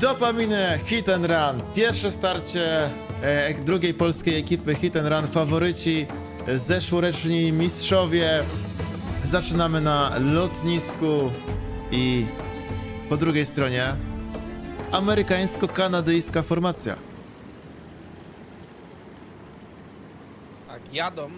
Dopaminy Hit and Run. Pierwsze starcie e, drugiej polskiej ekipy Hit and Run. Faworyci zeszłoroczni mistrzowie. Zaczynamy na lotnisku i po drugiej stronie amerykańsko-kanadyjska formacja. Tak, jadą.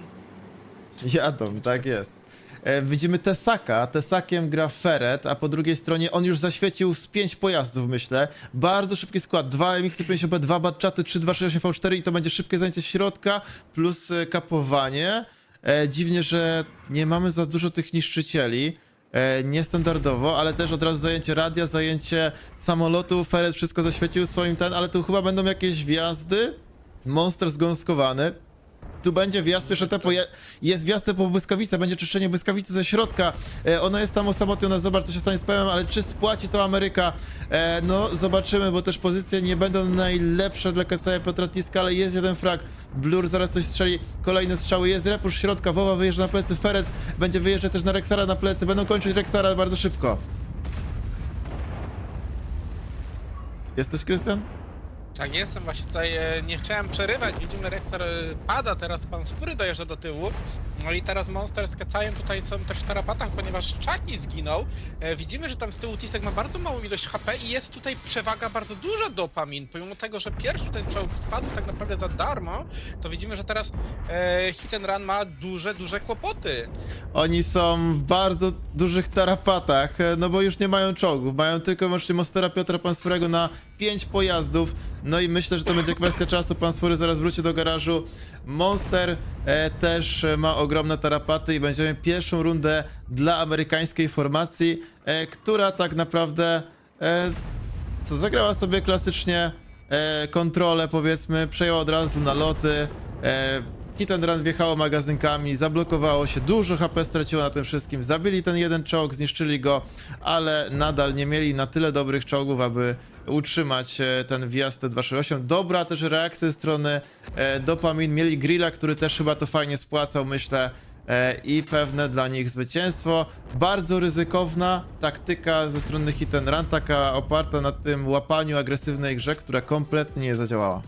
Jadą, tak jest. E, widzimy Tesaka. Tesakiem gra Feret, a po drugiej stronie on już zaświecił z 5 pojazdów, myślę. Bardzo szybki skład. 2 MX-50B, 2 Batchaty, 3 268 V4 i to będzie szybkie zajęcie środka plus e, kapowanie. E, dziwnie, że nie mamy za dużo tych niszczycieli. E, niestandardowo, ale też od razu zajęcie radia, zajęcie samolotu. Feret wszystko zaświecił swoim ten, ale tu chyba będą jakieś wjazdy. Monster zgąskowany. Tu będzie wjazd, je- jest wjazd po błyskawice, będzie czyszczenie błyskawicy ze środka. E, ona jest tam osamotniona, zobacz co się stanie z PM, ale czy spłaci to Ameryka? E, no, zobaczymy, bo też pozycje nie będą najlepsze dla KSA Piotra Tiska, ale jest jeden frag. Blur zaraz coś strzeli, kolejne strzały, jest repusz środka, Wowa wyjeżdża na plecy, Ferec będzie wyjeżdżać też na Rexara na plecy, będą kończyć Rexara bardzo szybko. Jesteś, Krystian? Tak, jestem właśnie tutaj, e, nie chciałem przerywać, widzimy Rexar e, pada, teraz pan Skóry dojeżdża do tyłu. No i teraz Monster z tutaj są też w tarapatach, ponieważ Chucky zginął. E, widzimy, że tam z tyłu Tisek ma bardzo małą ilość HP i jest tutaj przewaga bardzo duża dopamin. Pomimo tego, że pierwszy ten czołg spadł tak naprawdę za darmo, to widzimy, że teraz e, Hit and Run ma duże, duże kłopoty. Oni są w bardzo dużych tarapatach, e, no bo już nie mają czołgów. Mają tylko i wyłącznie Mostera Piotra Pansfurego na 5 pojazdów. No i myślę, że to będzie kwestia czasu. Pansfury zaraz wróci do garażu. Monster e, też e, ma ogromne tarapaty i będziemy pierwszą rundę dla amerykańskiej formacji, e, która tak naprawdę e, co zagrała sobie klasycznie e, kontrolę, powiedzmy, przejęła od razu naloty. E, Hit and Run wjechało magazynkami, zablokowało się, dużo HP straciło na tym wszystkim. Zabili ten jeden czołg, zniszczyli go, ale nadal nie mieli na tyle dobrych czołgów, aby utrzymać e, ten wjazd T268. Dobra też reakcja ze strony e, Dopamin. Mieli Grilla, który też chyba to fajnie spłacał, myślę. E, i pewne dla nich zwycięstwo. Bardzo ryzykowna taktyka ze strony Hit Run, taka oparta na tym łapaniu agresywnej grze, która kompletnie nie zadziałała.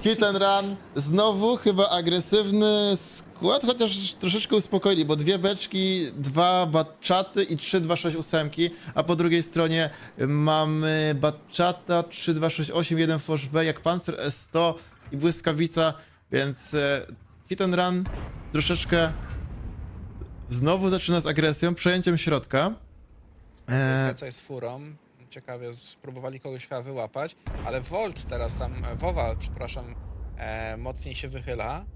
Hit and Run, znowu chyba agresywny skład, chociaż troszeczkę uspokoili, bo dwie beczki, dwa batchaty i trzy 268, a po drugiej stronie mamy batchata 3268, jeden Forge B, jak Panzer S100 i błyskawica, więc e, Hit and Run troszeczkę znowu zaczyna z agresją, przejęciem środka. E, co jest furą. Ciekawie, spróbowali kogoś chyba wyłapać, ale Volt teraz tam, Wowa, przepraszam, e, mocniej się wychyla.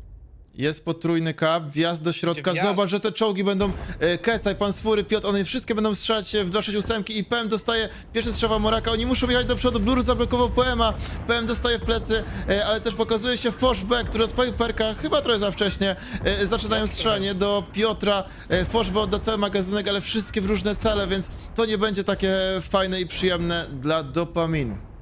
Jest potrójny kap, wjazd do środka. wjazd. Zobacz, że te czołgi będą. E, Kecaj, pan Sfury, Piotr, one wszystkie będą strzelać w 268 i PM dostaje pierwszy strzał Moraka. Oni muszą jechać do przodu. Blur zablokował PMa. PM dostaje w plecy, e, ale też pokazuje się Foshbe, który odpalił perka chyba trochę za wcześnie. E, zaczynają strzelanie do Piotra. E, Foshbe odda cały magazynek, ale wszystkie w różne cele, więc to nie będzie takie fajne i przyjemne dla dopaminu.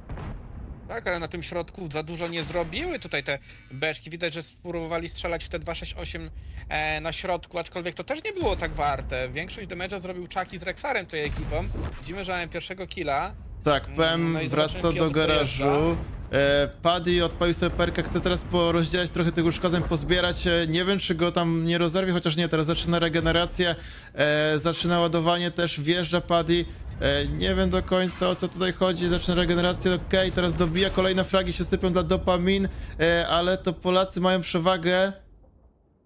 Tak, ale na tym środku za dużo nie zrobiły tutaj te beczki. Widać, że spróbowali strzelać w te 268 e, na środku, aczkolwiek to też nie było tak warte. Większość damage'a zrobił Chucky z Rexarem tej ekipą. Widzimy, że mamy pierwszego killa. Tak, PM No wraca do garażu. E, Paddy odpalił sobie perkę, chce teraz porozdzielać trochę tych uszkodzeń, pozbierać. E, nie wiem, czy go tam nie rozerwie, chociaż nie, teraz zaczyna regenerację, e, zaczyna ładowanie też, wjeżdża Paddy. E, nie wiem do końca o co tutaj chodzi, zaczyna regenerację, okej, teraz dobija, kolejne fragi się sypią dla dopamin, e, ale to Polacy mają przewagę.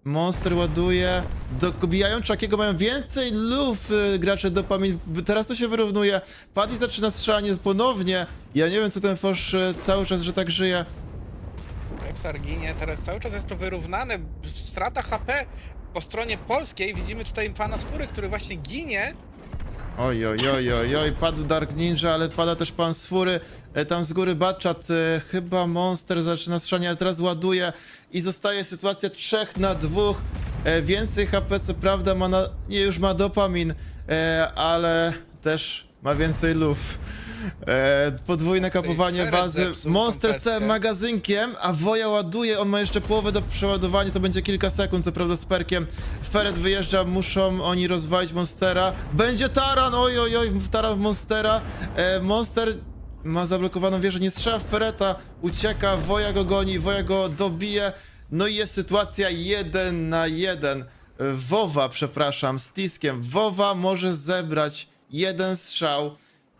Monster ładuje, dobijają Czakiego, mają więcej luf y, gracze dopamin, teraz to się wyrównuje, Paddy zaczyna strzelanie ponownie, ja nie wiem co ten Fosz y, cały czas, że tak żyje, Rexar ginie, teraz cały czas jest to wyrównane. Strata HP po stronie polskiej. Widzimy tutaj pana Skóry, który właśnie ginie. Oj oj oj oj oj, padł Dark Ninja, ale pada też pan z fury, e, tam z góry Batchat, e, chyba Monster zaczyna strzelanie, ale teraz ładuje i zostaje sytuacja 3 na 2, e, więcej HP co prawda ma na, nie już ma dopamin, e, ale też ma więcej luf. E, podwójne kapowanie bazy. zepsuł Monster z całym magazynkiem, a Woja ładuje, on ma jeszcze połowę do przeładowania, to będzie kilka sekund, co prawda z perkiem. Feret wyjeżdża, muszą oni rozwalić Monstera. Będzie taran, oj oj oj, taran w Monstera. E, Monster ma zablokowaną wieżę, nie strzela w Fereta, ucieka, Woja go goni, Woja go dobije. No i jest sytuacja jeden na jeden. Wowa, przepraszam, z Tiskiem. Wowa może zebrać jeden strzał.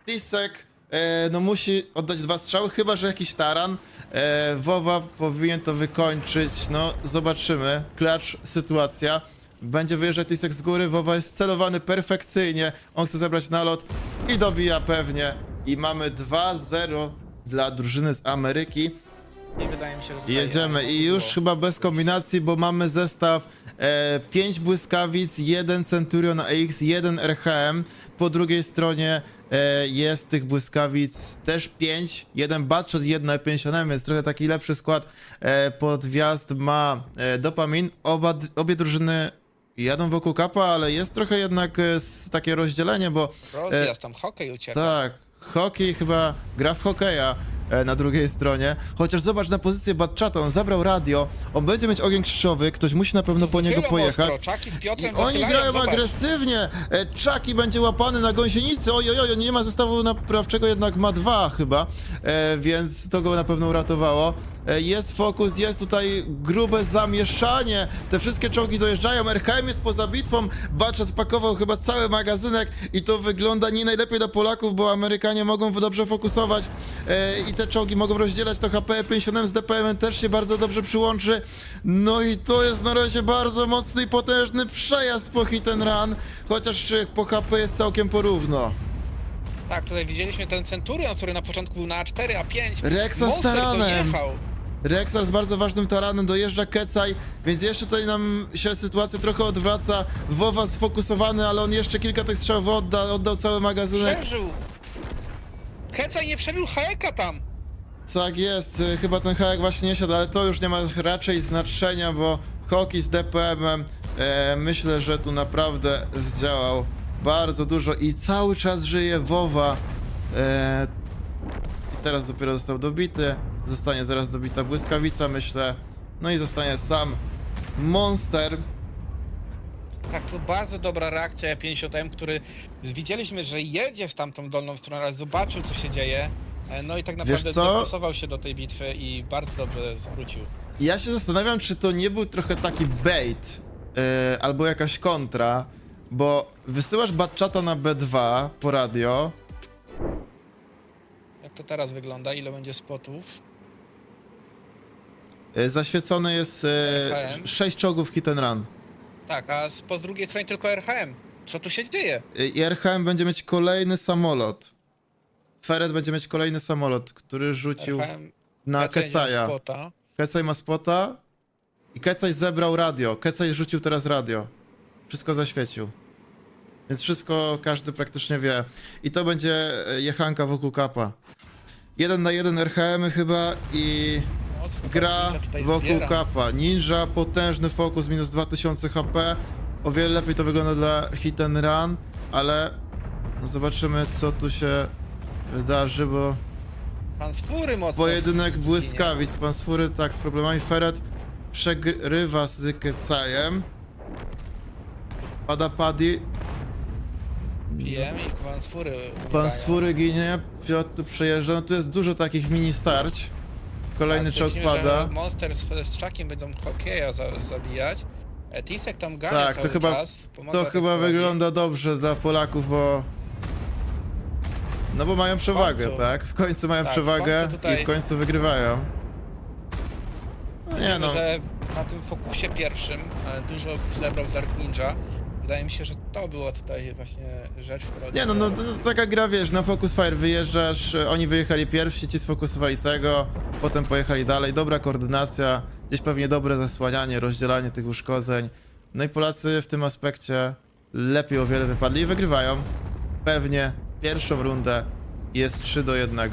Tisek e, no musi oddać dwa strzały, chyba że jakiś taran. E, Wowa powinien to wykończyć. No, zobaczymy. Klacz sytuacja. Będzie wyjeżdżać Tisek z góry. Wowa jest celowany perfekcyjnie. On chce zebrać nalot i dobija pewnie. I mamy 2-0 dla drużyny z Ameryki. Nie wydaje mi się, że tutaj, Jedziemy i już chyba bez kombinacji, bo mamy zestaw e, 5 błyskawic, 1 Centurion AX, 1 RHM. Po drugiej stronie jest tych błyskawic też 5, jeden Batshot, 1 E50M, więc trochę taki lepszy skład e, pod wjazd ma e, Dopamin. Oba, obie drużyny jadą wokół kapa, ale jest trochę jednak e, takie rozdzielenie, bo Rozjazd, tam hokej ucieka. tak, hokej chyba gra w hokeja e, na drugiej stronie. Chociaż zobacz na pozycję Batchata, on zabrał radio, on będzie mieć ogień krzyżowy, ktoś musi na pewno po niego pojechać. Ostro. Czaki z I oni grają zobacz. agresywnie. E, Chucky będzie łapany na gąsienicy. Oj, oj, oj, on nie ma zestawu naprawczego, jednak ma dwa chyba, e, więc to go na pewno uratowało. E, jest fokus, jest tutaj grube zamieszanie. Te wszystkie czołgi dojeżdżają. RHM jest poza bitwą. Bacza spakował chyba cały magazynek i to wygląda nie najlepiej dla Polaków, bo Amerykanie mogą dobrze fokusować e, i te czołgi mogą rozdzielać to HP 50 z DPM też się bardzo dobrze przyłączy. No i to jest na razie bardzo mocny i potężny przejazd po hit and run, chociaż po HP jest całkiem porówno. Tak, tutaj widzieliśmy ten Centurion, który na początku był na A4, A5. Rexa z taranem. Rexar z bardzo ważnym taranem dojeżdża Kecaj, więc jeszcze tutaj nam się sytuacja trochę odwraca. Wowa sfokusowany, ale on jeszcze kilka tych strzałów odda, oddał cały magazynek. Przeżył. Hecaj nie przebił Haeka tam. Tak jest, y, chyba ten hajek właśnie nie siadł, ale to już nie ma raczej znaczenia, bo Hoki z DPM-em e, myślę, że tu naprawdę zdziałał bardzo dużo i cały czas żyje Wowa. E, teraz dopiero został dobity, zostanie zaraz dobita błyskawica, myślę. No i zostanie sam Monster. Tak, to bardzo dobra reakcja 50M, który widzieliśmy, że jedzie w tamtą dolną stronę, ale zobaczył co się dzieje. E, No i tak naprawdę co? dostosował się do tej bitwy i bardzo dobrze zwrócił. Ja się zastanawiam, czy to nie był trochę taki bait e, albo jakaś kontra, bo wysyłasz Batchata na B2 po radio, Jak to teraz wygląda? Ile będzie spotów? e, zaświecone jest RHM. 6 czołgów hit and run. Tak, a z, po z drugiej stronie tylko RHM. Co tu się dzieje? I RHM będzie mieć kolejny samolot. Feret będzie mieć kolejny samolot, który rzucił RHM na raczej nie ma Kecaja. spota. Kecaj ma spota i Kecaj zebrał radio. Kecaj rzucił teraz radio. Wszystko zaświecił. Więc wszystko każdy praktycznie wie. I to będzie e, jechanka wokół kapa. Jeden na jeden RHM chyba i gra Ninja tutaj wokół zbiera. kapa. Ninja, potężny fokus, minus 2000 HP. O wiele lepiej to wygląda dla hit and run, ale no zobaczymy co tu się wydarzy, bo Pan Spóry mocno Pojedynek zginie. błyskawic. Pan Sfury tak z problemami. Feret przegrywa z Kecajem. Pada Paddy. Wiem i pan Sfury Pan. Sfury ginie. Piotr tu przejeżdża. No tu jest dużo takich mini starć. Kolejny Tak, czołg pada. Monster z, z Czakiem będą hokeja za, zabijać. E, Tisek tam gania Tak, to cały chyba- czas. pomaga To chyba wygląda dobrze dla Polaków, bo... No bo mają przewagę, końcu. tak? W końcu mają Tak, w przewagę końcu tutaj- i w końcu wygrywają. No nie no. że na tym fokusie pierwszym e, dużo zebrał Dark Ninja. Wydaje mi się, że to była tutaj właśnie rzecz, która... Nie no, no to jest taka gra, wiesz, na Focus Fire wyjeżdżasz, e, oni wyjechali pierwsi, ci sfokusowali tego, potem pojechali dalej, dobra koordynacja, gdzieś pewnie dobre zasłanianie, rozdzielanie tych uszkodzeń. No i Polacy w tym aspekcie lepiej o wiele wypadli i wygrywają. Pewnie pierwszą rundę jest 3 do 1.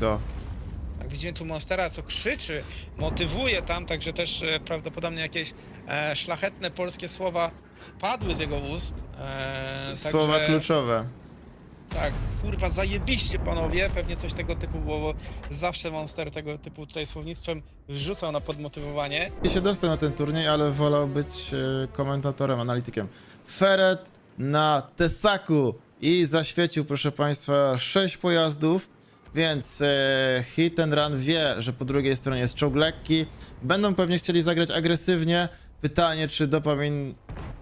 Jak widzimy tu Monstera, co krzyczy, motywuje tam, także też e, prawdopodobnie jakieś e, szlachetne polskie słowa padły z jego ust. E, Słowa także, kluczowe. Tak, kurwa, zajebiście panowie, pewnie coś tego typu było, bo zawsze Monster tego typu tutaj słownictwem rzucał na podmotywowanie. I się dostał na ten turniej, ale wolał być e, komentatorem, analitykiem. Feret na Tesaku i zaświecił, proszę Państwa, 6 pojazdów. Więc e, hit and run wie, że po drugiej stronie jest czołg lekki. Będą pewnie chcieli zagrać agresywnie. Pytanie, czy dopamin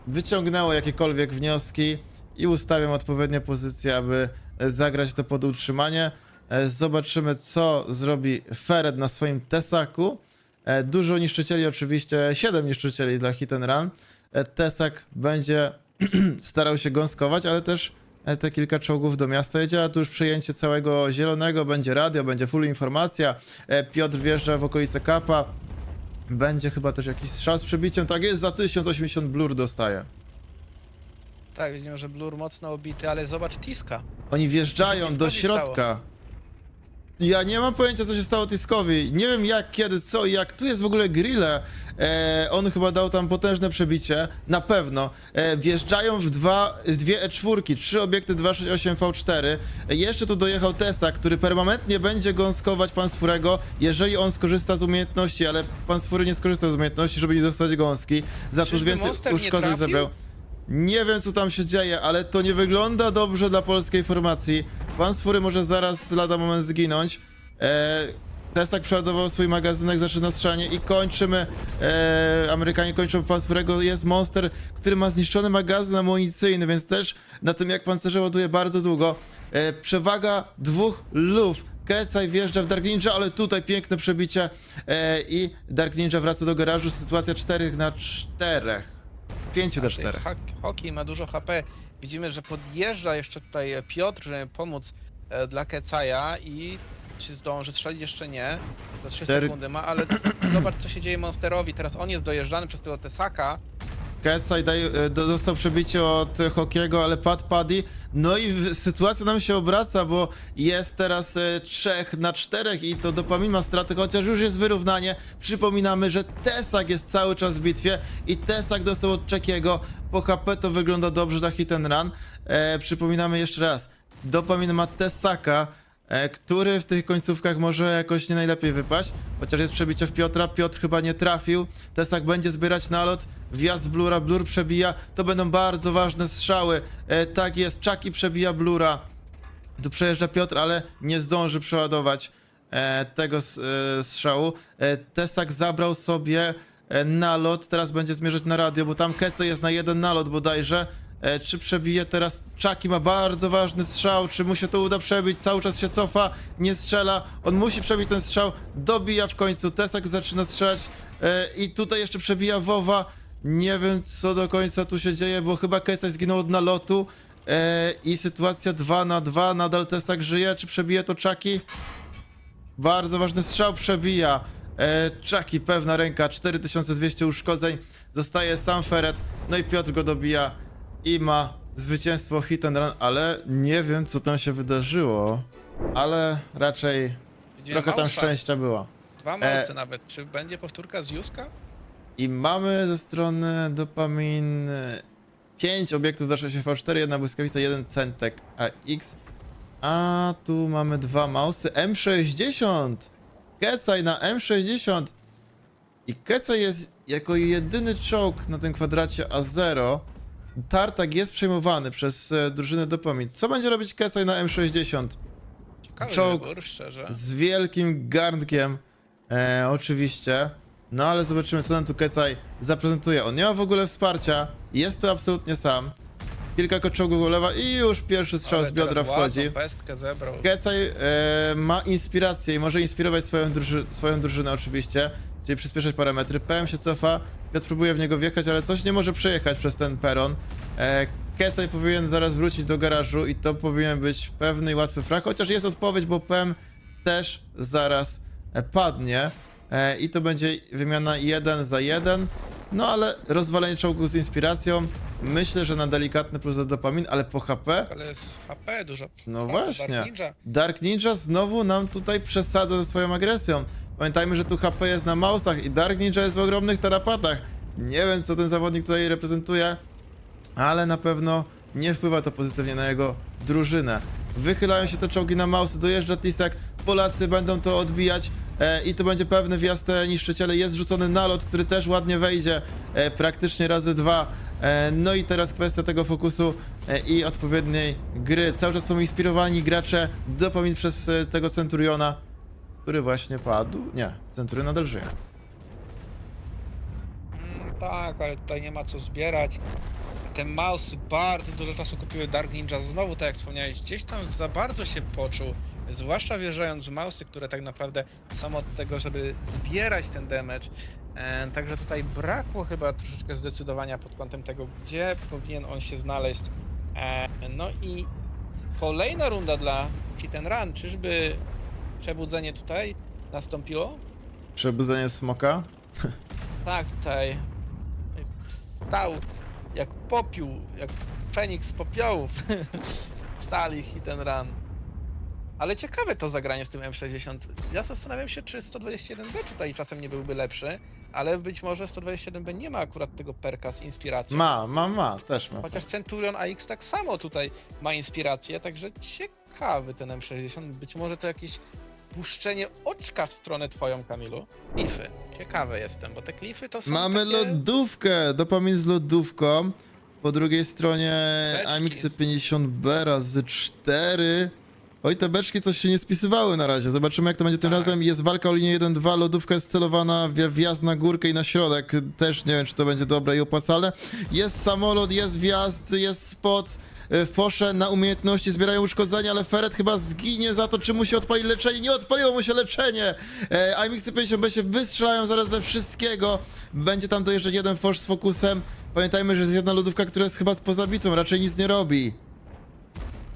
wyciągnęło jakiekolwiek wnioski i ustawiam odpowiednie pozycje, aby zagrać to pod utrzymanie. E, Zobaczymy, co zrobi Fered na swoim Tesaku. E, Dużo niszczycieli, oczywiście 7 niszczycieli dla hit and run. E, Tesak będzie starał się gąskować, ale też te kilka czołgów do miasta jedzie, a tu już przejęcie całego zielonego, będzie radio, będzie full informacja. E, Piotr wjeżdża w okolice Kapa. Będzie chyba też jakiś strzał z przebiciem. Tak jest, za 1080 blur dostaje. Tak, widzimy, że Blur mocno obity, ale zobacz Tiska. Oni wjeżdżają do środka. Ja nie mam pojęcia, co się stało Tiskowi. Nie wiem jak, kiedy, co i jak. Tu jest w ogóle grille. E, on chyba dał tam potężne przebicie. Na pewno. E, wjeżdżają w dwa, dwie E4, trzy obiekty 268 V4. E, jeszcze tu dojechał Tesa, który permanentnie będzie gąskować pan Sfurego, jeżeli on skorzysta z umiejętności, ale pan Sfury nie skorzystał z umiejętności, żeby nie dostać gąski. Za to Czyżby więcej Monster nie uszkodzeń trafił? zebrał. Nie wiem, co tam się dzieje, ale to nie wygląda dobrze dla polskiej formacji. Pan Sfury może zaraz lada moment zginąć. E, Tesak przeładował swój magazynek, zaczyna strzelanie i kończymy. E, Amerykanie kończą pan Sfurego. Jest monster, który ma zniszczony magazyn amunicyjny, więc też na tym jak pancerze ładuje bardzo długo. E, przewaga dwóch luf. Kecaj wjeżdża w Dark Ninja, ale tutaj piękne przebicie e, i Dark Ninja wraca do garażu. Sytuacja 4 na 4. 5 na 4. Hak- Hockey ma dużo HP. Widzimy, że podjeżdża jeszcze tutaj Piotr, żeby pomóc e, dla Kecaja i czy zdąży strzelić jeszcze nie. Za 3 Ter- sekundy ma, ale zobacz co się dzieje Monsterowi. Teraz on jest dojeżdżany przez tego Tesaka. Ketsai daj, e, do- dostał przebicie od e, Hokiego, ale padł Paddy. No i sytuacja nam się obraca, bo jest teraz e, 3 na 4 i to dopamin ma straty, chociaż już jest wyrównanie. Przypominamy, że Tesak jest cały czas w bitwie i Tesak dostał od Czekiego. Po HP to wygląda dobrze na hit and run. E, przypominamy jeszcze raz, dopamin ma Tesaka, e, który w tych końcówkach może jakoś nie najlepiej wypaść, chociaż jest przebicie w Piotra, Piotr chyba nie trafił, Tesak będzie zbierać nalot, wjazd Blura, Blur przebija, to będą bardzo ważne strzały, e, tak jest, Chucky przebija Blura, tu przejeżdża Piotr, ale nie zdąży przeładować e, tego e, strzału, e, Tesak zabrał sobie e, nalot, teraz będzie zmierzać na radio, bo tam Kece jest na jeden nalot bodajże, E, czy przebije teraz? Chucky ma bardzo ważny strzał. Czy mu się to uda przebić? Cały czas się cofa, nie strzela. On musi przebić ten strzał. Dobija w końcu. Tesak zaczyna strzelać. E, I tutaj jeszcze przebija Wowa. Nie wiem, co do końca tu się dzieje, bo chyba Kesaj zginął od nalotu. E, I sytuacja 2 na 2. Nadal Tesak żyje. Czy przebije to Chucky? Bardzo ważny strzał przebija. E, Chucky, pewna ręka, 4200 uszkodzeń. Zostaje sam Feret, no i Piotr go dobija i ma zwycięstwo hit and run, ale nie wiem co tam się wydarzyło. Ale raczej trochę tam Mausa. szczęścia było. Dwa mausy nawet. Czy będzie powtórka z Juska? I mamy ze strony dopamin 5 obiektów do 6V4, jedna błyskawica, jeden centek AX. A tu mamy dwa mausy M60. Kecaj na M60. I Kecaj jest jako jedyny czołg na tym kwadracie A0. Tartak jest przejmowany przez e, drużynę dopamin. Co będzie robić Kecaj na M60? Ciekawy Czołg. wybór, szczerze. Z wielkim garnkiem, e, oczywiście. No ale zobaczymy, co nam tu Kecaj zaprezentuje. On nie ma w ogóle wsparcia, jest tu absolutnie sam. Kilka koczołgów ulewa i już pierwszy strzał Ale z biodra teraz wchodzi. ładną pestkę zebrał. Kecaj e, ma inspirację i może inspirować swoją, druży swoją drużynę oczywiście, czyli przyspieszać parametry. PM się cofa, Piotr próbuje w niego wjechać, ale coś nie może przejechać przez ten peron. E, Kecaj powinien zaraz wrócić do garażu i to powinien być pewny i łatwy frag, chociaż jest odpowiedź, bo PM też zaraz e, padnie e, i to będzie wymiana 1 za 1. No ale rozwalenie czołgu z inspiracją, myślę, że na delikatny plus za dopamin, ale po HP Ale jest HP dużo. no Słabo, właśnie. Dark Ninja. Dark Ninja znowu nam tutaj przesadza ze swoją agresją. Pamiętajmy, że tu HP jest na mausach i Dark Ninja jest w ogromnych tarapatach. Nie wiem, co ten zawodnik tutaj reprezentuje, ale na pewno nie wpływa to pozytywnie na jego drużynę. Wychylają się te czołgi na mausy, dojeżdża Tisek, Polacy będą to odbijać e, i to będzie pewny wjazd te niszczyciele. Jest rzucony nalot, który też ładnie wejdzie, e, praktycznie razy dwa. E, No i teraz kwestia tego fokusu e, i odpowiedniej gry. Cały czas są inspirowani gracze dopamin przez e, tego Centuriona, który właśnie padł. Nie, Centurion nadal żyje. Mm, tak, ale tutaj nie ma co zbierać. Te mousy bardzo dużo czasu kupiły Dark Ninja. Znowu, tak jak wspomniałeś, gdzieś tam za bardzo się poczuł. Zwłaszcza wjeżdżając w mousy, które tak naprawdę są od tego, żeby zbierać ten damage. E, także tutaj brakło chyba troszeczkę zdecydowania pod kątem tego, gdzie powinien on się znaleźć. E, no i kolejna runda dla and Run. Czyżby przebudzenie tutaj nastąpiło? Przebudzenie smoka. Tak, tutaj stał jak popiół, jak Feniks z popiołów. Stali hit and run. Ale ciekawe to zagranie z tym M60. Ja zastanawiam się, czy 121B tutaj czasem nie byłby lepszy, ale być może 121B nie ma akurat tego perka z inspiracją. Ma, ma, ma, też ma. Chociaż Centurion AX tak samo tutaj ma inspirację, także ciekawy ten M60. Być może to jakieś puszczenie oczka w stronę twoją, Kamilu. Klify. Ciekawe jestem, bo te klify to są Mamy takie... lodówkę, dopamin z lodówką. Po drugiej stronie Beczki. AMX 50B razy 4. Oj, te beczki coś się nie spisywały na razie. Zobaczymy jak to będzie tym Tak. razem. Jest walka o linię 1-2, lodówka jest celowana w wjazd na górkę i na środek. Też nie wiem, czy to będzie dobre i opłacalne. Jest samolot, jest wjazd, jest spot. Y, Fosze na umiejętności zbierają uszkodzenia, ale Feret chyba zginie za to, czy mu się odpali leczenie. Nie odpaliło mu się leczenie! E, AMX 50B się wystrzelają zaraz ze wszystkiego. Będzie tam dojeżdżać jeden Fosz z fokusem. Pamiętajmy, że jest jedna lodówka, która jest chyba z pozabitą, raczej nic nie robi.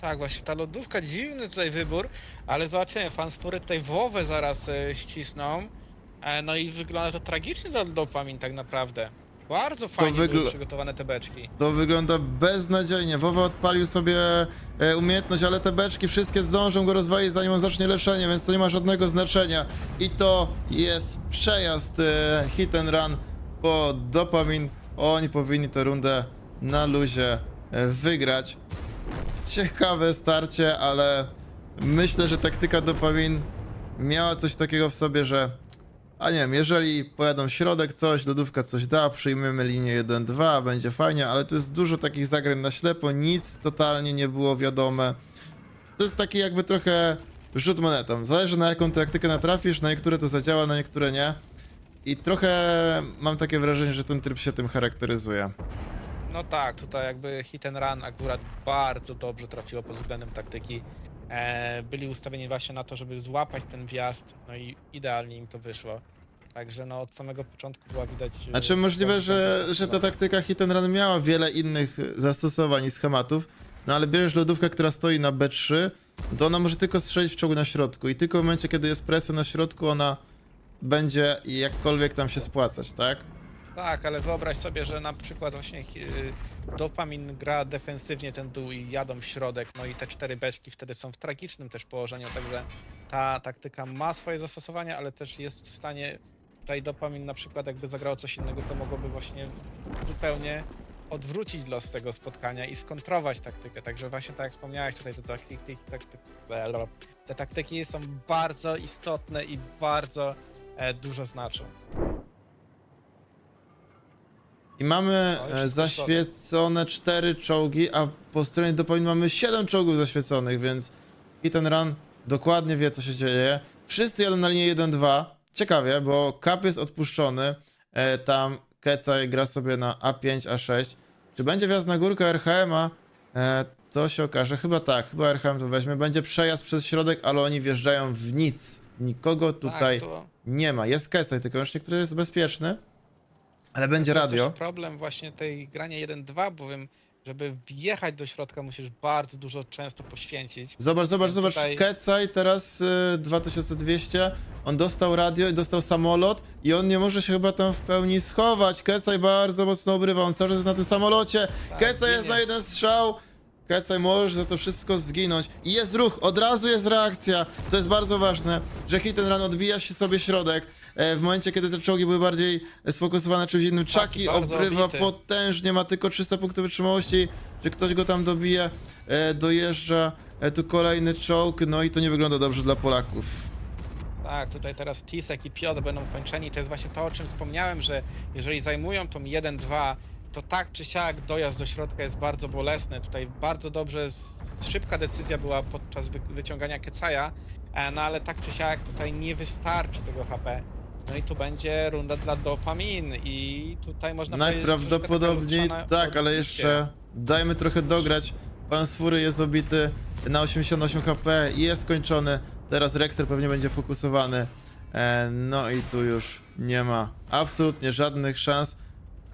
Tak, właśnie ta lodówka, dziwny tutaj wybór, ale zobaczymy, fanspory tutaj Wowę zaraz e, ścisną. E, no i wygląda to tragicznie dla dopamin tak naprawdę. Bardzo fajnie wygl- były przygotowane te beczki. To wygląda beznadziejnie. Wowa odpalił sobie e, umiejętność, ale te beczki wszystkie zdążą go rozwalić zanim on zacznie leczenie, więc to nie ma żadnego znaczenia. I to jest przejazd e, hit and run po dopamin. Oni powinni tę rundę na luzie e, wygrać. Ciekawe starcie, ale myślę, że taktyka dopamin miała coś takiego w sobie, że a nie wiem, jeżeli pojadą środek coś, lodówka coś da, przyjmiemy linię 1-2, będzie fajnie, ale tu jest dużo takich zagrań na ślepo, nic totalnie nie było wiadome. To jest taki jakby trochę rzut monetą. Zależy na jaką taktykę natrafisz, na niektóre to zadziała, na niektóre nie. I trochę mam takie wrażenie, że ten tryb się tym charakteryzuje. No tak, tutaj jakby hit and run akurat bardzo dobrze trafiło pod względem taktyki. E, byli ustawieni właśnie na to, żeby złapać ten wjazd, no i idealnie im to wyszło. Także no od samego początku była widać... Znaczy możliwe, że, że ta taktyka hit and run miała wiele innych zastosowań i schematów, no ale bierzesz lodówkę, która stoi na B3, to ona może tylko strzelić w czołgu na środku i tylko w momencie, kiedy jest presja na środku, ona będzie jakkolwiek tam się spłacać, tak? Tak, ale wyobraź sobie, że na przykład właśnie yy, dopamin gra defensywnie ten dół i jadą w środek, no i te cztery beczki wtedy są w tragicznym też położeniu, także ta taktyka ma swoje zastosowania, ale też jest w stanie tutaj dopamin na przykład jakby zagrało coś innego, to mogłoby właśnie zupełnie odwrócić los tego spotkania i skontrować taktykę, także właśnie tak jak wspomniałeś tutaj te taktyki, taktyki, te taktyki są bardzo istotne i bardzo e, dużo znaczą. I mamy No, już e, jest zaświecone cztery czołgi, a po stronie dopamin mamy siedem czołgów zaświeconych, więc hit and run dokładnie wie, co się dzieje. Wszyscy jadą na linię 1-2. Ciekawie, bo Kap jest odpuszczony. E, tam Kecaj gra sobie na A5, A6. Czy będzie wjazd na górkę RHM-a? E, to się okaże. Chyba tak, chyba RHM to weźmie. Będzie przejazd przez środek, ale oni wjeżdżają w nic. Nikogo tutaj tak, to... nie ma. Jest Kecaj, tylko już niektóry jest bezpieczny. Ale będzie To radio. też problem właśnie tej grania 1-2, bowiem żeby wjechać do środka musisz bardzo dużo często poświęcić. Zobacz, zobacz, zobacz. tutaj- Kecaj teraz y, 2200. On dostał radio i dostał samolot i on nie może się chyba tam w pełni schować. Kecaj bardzo mocno obrywa. On cały czas jest na tym samolocie. Tak, Kecaj jest na jeden strzał. Kecaj może za to wszystko zginąć. I jest ruch, od razu jest reakcja. To jest bardzo ważne, że hit and run odbija się sobie środek. E, w momencie, kiedy te czołgi były bardziej sfokusowane na czymś innym. Chucky bardzo obrywa obity. potężnie, ma tylko 300 punktów wytrzymałości. Czy ktoś go tam dobije? E, dojeżdża e, tu kolejny czołg, no i to nie wygląda dobrze dla Polaków. Tak, tutaj teraz Tisek i Piotr będą kończeni. To jest właśnie to, o czym wspomniałem, że jeżeli zajmują tą 1-2, to tak czy siak dojazd do środka jest bardzo bolesny. Tutaj bardzo dobrze, szybka decyzja była podczas wy, wyciągania Kecaja, no ale tak czy siak tutaj nie wystarczy tego HP. No i tu będzie runda dla dopamin i tutaj można powiedzieć, że taka Najprawdopodobniej lustrzana tak, ale odbicie. jeszcze dajmy trochę dograć. Pan Sfury jest obity na 88 HP i jest skończony. Teraz Rexer pewnie będzie fokusowany. E, no i tu już nie ma absolutnie żadnych szans.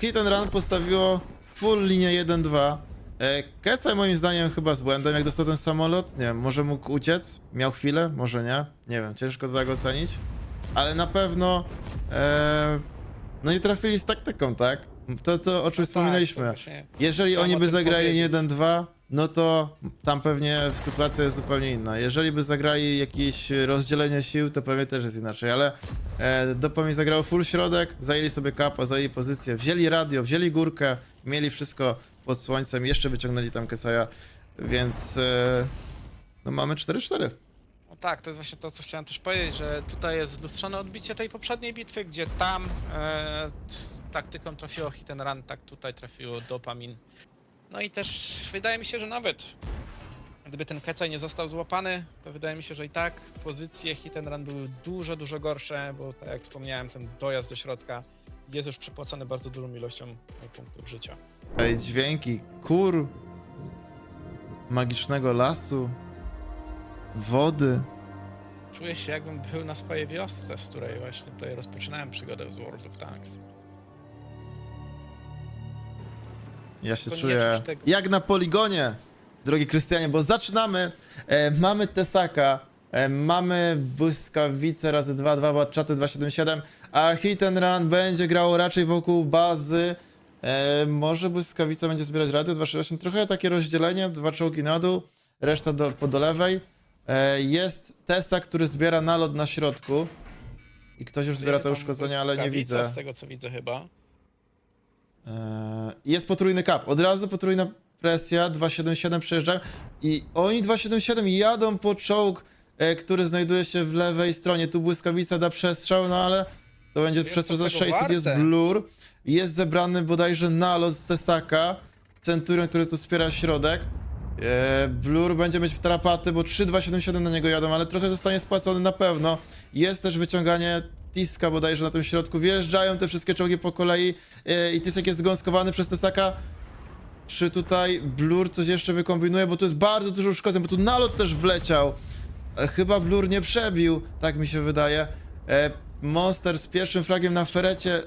Hit and Run postawiło full linię 1-2. E, Kecaj moim zdaniem chyba z błędem, jak dostał ten samolot. Nie wiem, może mógł uciec? Miał chwilę? Może nie? Nie wiem, ciężko za go ocenić. Ale na pewno e, no nie trafili z taktyką, tak? To, co, o czym No tak, wspominaliśmy. właśnie- Jeżeli Chciałem oni o by tym zagrali powiedzieć. 1-2, no to tam pewnie sytuacja jest zupełnie inna. Jeżeli by zagrali jakieś rozdzielenie sił, to pewnie też jest inaczej, ale e, Dopomin zagrał full środek, zajęli sobie kapa, zajęli pozycję, wzięli radio, wzięli górkę, mieli wszystko pod słońcem, jeszcze wyciągnęli tam Kesaja, więc e, no mamy 4-4. Tak, to jest właśnie to, co chciałem też powiedzieć, że tutaj jest lustrzane odbicie tej poprzedniej bitwy, gdzie tam e, taktyką trafiło hit and run, tak tutaj trafiło dopamin. No i też wydaje mi się, że nawet gdyby ten Kecaj nie został złapany, to wydaje mi się, że i tak pozycje hit and run były dużo, dużo gorsze, bo tak jak wspomniałem, ten dojazd do środka jest już przepłacony bardzo dużą ilością punktów życia. Dźwięki kur, magicznego lasu, wody. Czuję się jakbym był na swojej wiosce, z której właśnie tutaj rozpoczynałem przygodę z World of Tanks. Ja się Tylko nie czuję czuć tego. jak na poligonie, drogi Krystianie, bo zaczynamy. E, mamy Tesaka, e, mamy błyskawice razy 2, 2 czaty 277, a hit and run będzie grało raczej wokół bazy. E, może błyskawica będzie zbierać radio 268, trochę takie rozdzielenie, dwa czołgi na dół, reszta do, po do lewej. E, jest Tesak, który zbiera nalot na środku. I ktoś już zbiera te uszkodzenia, ale nie widzę. Z tego co widzę chyba. Eee, Jest potrójny kap. Od razu potrójna presja. 277 przejeżdżają. I oni 277 jadą po czołg, e, który znajduje się w lewej stronie. Tu błyskawica da przestrzał, no ale to będzie Jest przestrzał za tego 600. Jest warte. blur. Jest zebrany bodajże nalot z Tesaka. Centurion, który tu wspiera środek. E, Blur będzie mieć tarapaty, bo 3277 na niego jadą, ale trochę zostanie spłacony na pewno. Jest też wyciąganie Tiska bodajże na tym środku. Wjeżdżają te wszystkie czołgi po kolei e, i Tisek jest zgąskowany przez Tesaka. Czy tutaj Blur coś jeszcze wykombinuje, bo tu jest bardzo dużo uszkodzeń, bo tu nalot też wleciał. E, Chyba Blur nie przebił, tak mi się wydaje. E, Monster z pierwszym fragiem na ferecie. E,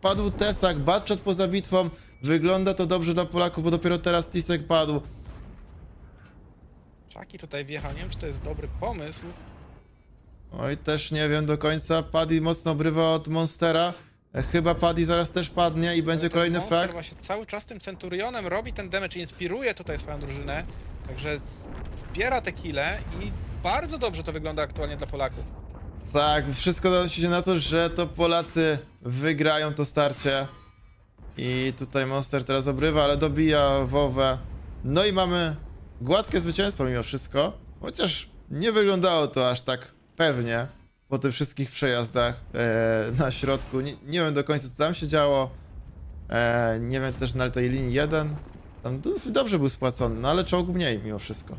Padł Tesak, Batchat poza bitwą. Wygląda to dobrze dla Polaków, bo dopiero teraz Tisek padł. Czaki tutaj wjechał, nie wiem czy to jest dobry pomysł. Oj, też nie wiem do końca. Paddy mocno obrywa od Monstera. E, Chyba Paddy zaraz też padnie i będzie kolejny Monster frag. właśnie cały czas tym Centurionem robi ten damage, inspiruje tutaj swoją drużynę. Także zbiera te kile i bardzo dobrze to wygląda aktualnie dla Polaków. Tak, wszystko donosi się na to, że to Polacy wygrają to starcie. I tutaj Monster teraz obrywa, ale dobija Wowę. No i mamy gładkie zwycięstwo mimo wszystko. Chociaż nie wyglądało to aż tak pewnie po tych wszystkich przejazdach e, na środku. Nie, nie wiem do końca co tam się działo. E, nie wiem też na tej linii 1. Tam dosyć dobrze był spłacony, no ale czołg mniej mimo wszystko.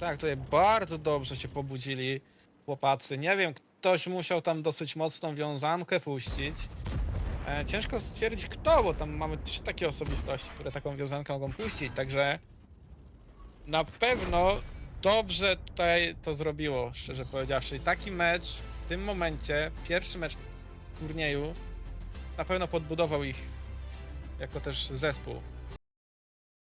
Tak, tutaj bardzo dobrze się pobudzili chłopacy. Nie wiem, ktoś musiał tam dosyć mocną wiązankę puścić. E, ciężko stwierdzić kto, bo tam mamy trzy takie osobistości, które taką wiązankę mogą puścić, także na pewno dobrze tutaj to zrobiło, szczerze powiedziawszy. I taki mecz w tym momencie, pierwszy mecz turnieju, na pewno podbudował ich jako też zespół.